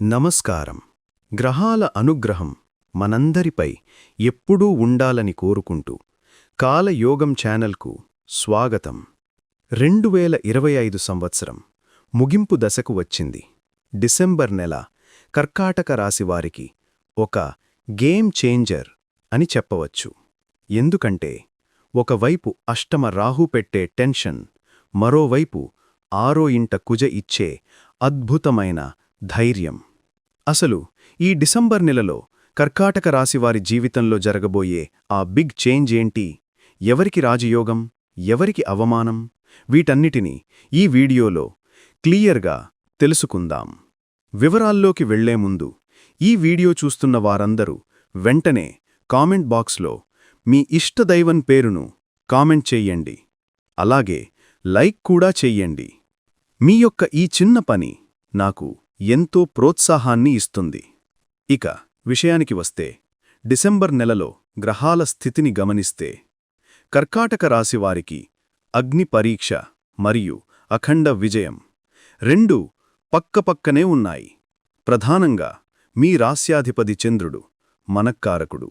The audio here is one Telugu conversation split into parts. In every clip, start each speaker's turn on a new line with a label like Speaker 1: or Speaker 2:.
Speaker 1: నమస్కారం. గ్రహాల అనుగ్రహం మనందరిపై ఎప్పుడూ ఉండాలని కోరుకుంటూ కాలయోగం ఛానల్కు స్వాగతం. రెండు వేల ఇరవై ఐదు సంవత్సరం ముగింపు దశకు వచ్చింది. డిసెంబర్ నెల కర్కాటక రాశివారికి ఒక గేమ్ చేంజర్ అని చెప్పవచ్చు. ఎందుకంటే ఒకవైపు అష్టమ రాహు పెట్టే టెన్షన్ మరోవైపు ఆరో ఇంట కుజ ఇచ్చే అద్భుతమైన ధైర్యం. అసలు ఈ డిసెంబర్ నెలలో కర్కాటక రాశివారి జీవితంలో జరగబోయే ఆ బిగ్ చేంజ్ ఏంటి? ఎవరికి రాజయోగం? ఎవరికి అవమానం? వీటన్నిటినీ ఈ వీడియోలో క్లియర్గా తెలుసుకుందాం. వివరాల్లోకి వెళ్ళే ముందు ఈ వీడియో చూస్తున్న వారందరూ వెంటనే కామెంట్ బాక్స్లో మీ ఇష్టదైవన్ పేరును కామెంట్ చెయ్యండి అలాగే లైక్ కూడా చెయ్యండి మీ యొక్క ఈ చిన్న పని నాకు ఎంతో ప్రోత్సాహాన్ని ఇస్తుంది. ఇక విషయానికి వస్తే డిసెంబర్ నెలలో గ్రహాల స్థితిని గమనిస్తే కర్కాటక రాశివారికి అగ్ని పరీక్ష మరియు అఖండ విజయం రెండూ పక్కపక్కనే ఉన్నాయి. ప్రధానంగా మీ రాస్యాధిపతి చంద్రుడు మనక్కారకుడు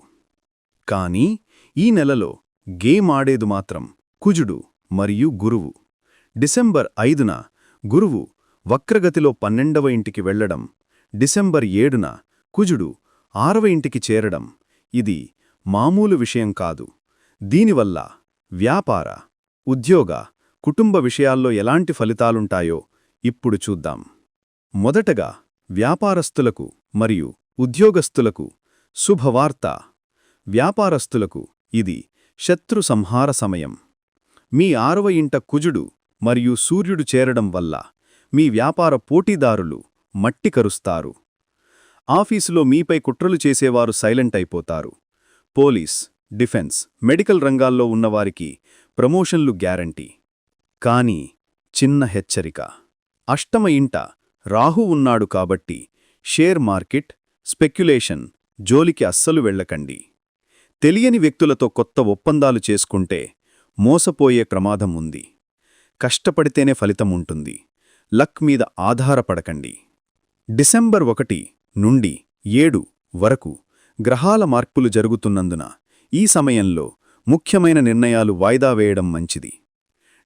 Speaker 1: కానీ ఈ నెలలో గేమ్ ఆడేదు మాత్రం కుజుడు మరియు గురువు. డిసెంబర్ ఐదున గురువు వక్రగతిలో పన్నెండవ ఇంటికి వెళ్ళడం డిసెంబర్ ఏడున కుజుడు ఆరవ ఇంటికి చేరడం ఇది మామూలు విషయం కాదు. దీనివల్ల వ్యాపార ఉద్యోగ కుటుంబ విషయాల్లో ఎలాంటి ఫలితాలుంటాయో ఇప్పుడు చూద్దాం. మొదటగా వ్యాపారస్తులకు మరియు ఉద్యోగస్తులకు శుభవార్త. వ్యాపారస్తులకు ఇది శత్రు సంహార సమయం. మీ ఆరవ ఇంట కుజుడు మరియు సూర్యుడు చేరడం వల్ల మీ వ్యాపార పోటీదారులు మట్టి కరుస్తారు. ఆఫీసులో మీపై కుట్రలు చేసేవారు సైలెంట్ అయిపోతారు. పోలీస్ డిఫెన్స్ మెడికల్ రంగాల్లో ఉన్నవారికి ప్రమోషన్లు గ్యారంటీ. కానీ చిన్న హెచ్చరిక. అష్టమ ఇంట రాహు ఉన్నాడు కాబట్టి షేర్ మార్కెట్ స్పెక్యులేషన్ జోలికి అస్సలు వెళ్ళకండి. తెలియని వ్యక్తులతో కొత్త ఒప్పందాలు చేసుకుంటే మోసపోయే ప్రమాదం ఉంది. కష్టపడితేనే ఫలితం ఉంటుంది. లక్ మీద ఆధారపడకండి. డిసెంబర్ ఒకటి నుండి ఏడు వరకు గ్రహాల మార్పులు జరుగుతున్నందున ఈ సమయంలో ముఖ్యమైన నిర్ణయాలు వాయిదా వేయడం మంచిది.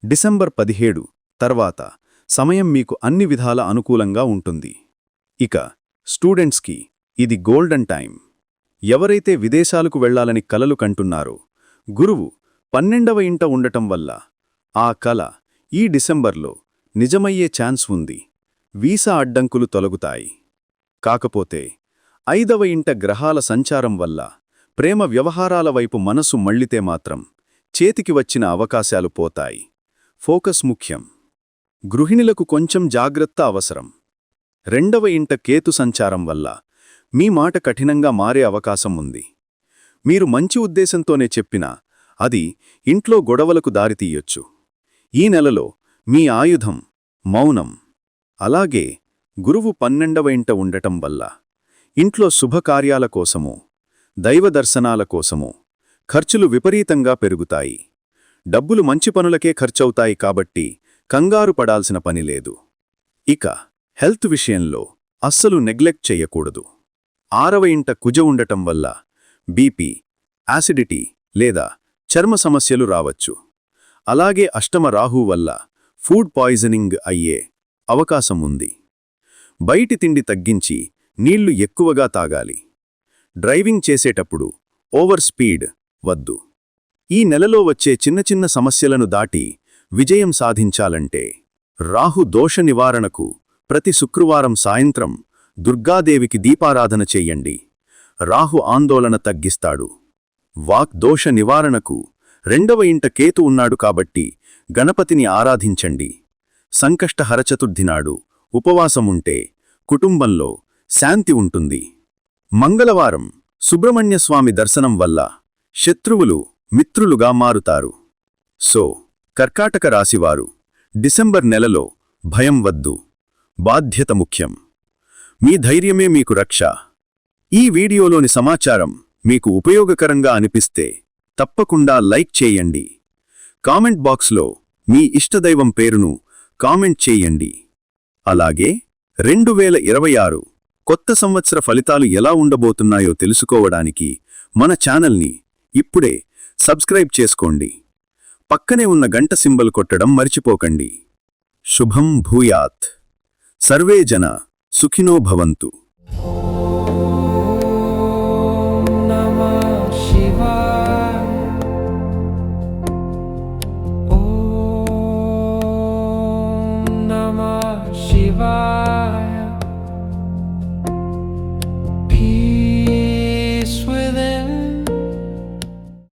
Speaker 1: డిసెంబర్ పదిహేడు తర్వాత సమయం మీకు అన్ని విధాల అనుకూలంగా ఉంటుంది. ఇక స్టూడెంట్స్కి ఇది గోల్డెన్ టైం ఎవరైతే విదేశాలకు వెళ్ళాలని కలలు కంటున్నారో గురువు పన్నెండవ ఇంట ఉండటం వల్ల ఆ కల ఈ డిసెంబర్లో నిజమయ్యే ఛాన్స్ ఉంది. వీసా అడ్డంకులు తొలగుతాయి. కాకపోతే ఐదవ ఇంట గ్రహాల సంచారం వల్ల ప్రేమ వ్యవహారాల వైపు మనసు మళ్ళితే మాత్రం చేతికి వచ్చిన అవకాశాలు పోతాయి. ఫోకస్ ముఖ్యం. గృహిణులకు కొంచెం జాగ్రత్త అవసరం. రెండవ ఇంట కేతు సంచారం వల్ల మీ మాట కఠినంగా మారే అవకాశం ఉంది. మీరు మంచి ఉద్దేశంతోనే చెప్పినా అది ఇంట్లో గొడవలకు దారితీయొచ్చు. ఈ నెలలో మీ ఆయుధం మౌనం. అలాగే గురువు పన్నెండవ ఇంట ఉండటం వల్ల ఇంట్లో శుభకార్యాల కోసము దైవదర్శనాల కోసము ఖర్చులు విపరీతంగా పెరుగుతాయి. డబ్బులు మంచి పనులకే ఖర్చవుతాయి కాబట్టి కంగారు పడాల్సిన పనిలేదు ఇక హెల్త్ విషయంలో అస్సలు నెగ్లెక్ట్ చెయ్యకూడదు ఆరవ ఇంట కుజ ఉండటం వల్ల బీపీ యాసిడిటీ లేదా చర్మ సమస్యలు రావచ్చు. అలాగే అష్టమ రాహు వల్ల ఫుడ్ పాయిజనింగ్ అయ్యే అవకాశం ఉంది బయటి తిండి తగ్గించి నీళ్ళు ఎక్కువగా తాగాలి. డ్రైవింగ్ చేసేటప్పుడు ఓవర్ స్పీడ్ వద్దు. ఈ నెలలో వచ్చే చిన్న చిన్న సమస్యలను దాటి విజయం సాధించాలంటే రాహు దోష నివారణకు ప్రతి శుక్రవారం సాయంత్రం దుర్గాదేవికి దీపారాధన చెయ్యండి రాహు ఆందోళన తగ్గిస్తాడు. వాక్ దోష నివారణకు రెండవ ఇంట కేతు ఉన్నాడు కాబట్టి గణపతిని ఆరాధించండి. సంకష్టహర చతుర్థినాడు ఉపవాసముంటే కుటుంబంలో శాంతి ఉంటుంది. మంగళవారం సుబ్రహ్మణ్యస్వామి దర్శనం వల్ల శత్రువులు మిత్రులుగా మారుతారు. సో కర్కాటక రాశివారు డిసెంబర్ నెలలో భయం వద్దు. బాధ్యత ముఖ్యం. మీ ధైర్యమే మీకు రక్ష. ఈ వీడియోలోని సమాచారం మీకు ఉపయోగకరంగా అనిపిస్తే తప్పకుండా లైక్ చేయండి. కామెంట్ బాక్స్లో మీ ఇష్టదైవం పేరును కామెంట్ చేయండి. అలాగే రెండు వేల ఇరవై ఆరు కొత్త సంవత్సర ఫలితాలు ఎలా ఉండబోతున్నాయో తెలుసుకోవడానికి మన ఛానల్ని ఇప్పుడే సబ్స్క్రైబ్ చేసుకోండి. పక్కనే ఉన్న గంట సింబల్ కొట్టడం మర్చిపోకండి. శుభం భూయాత్. సర్వే జన సుఖినో భవంతు.
Speaker 2: Shiva.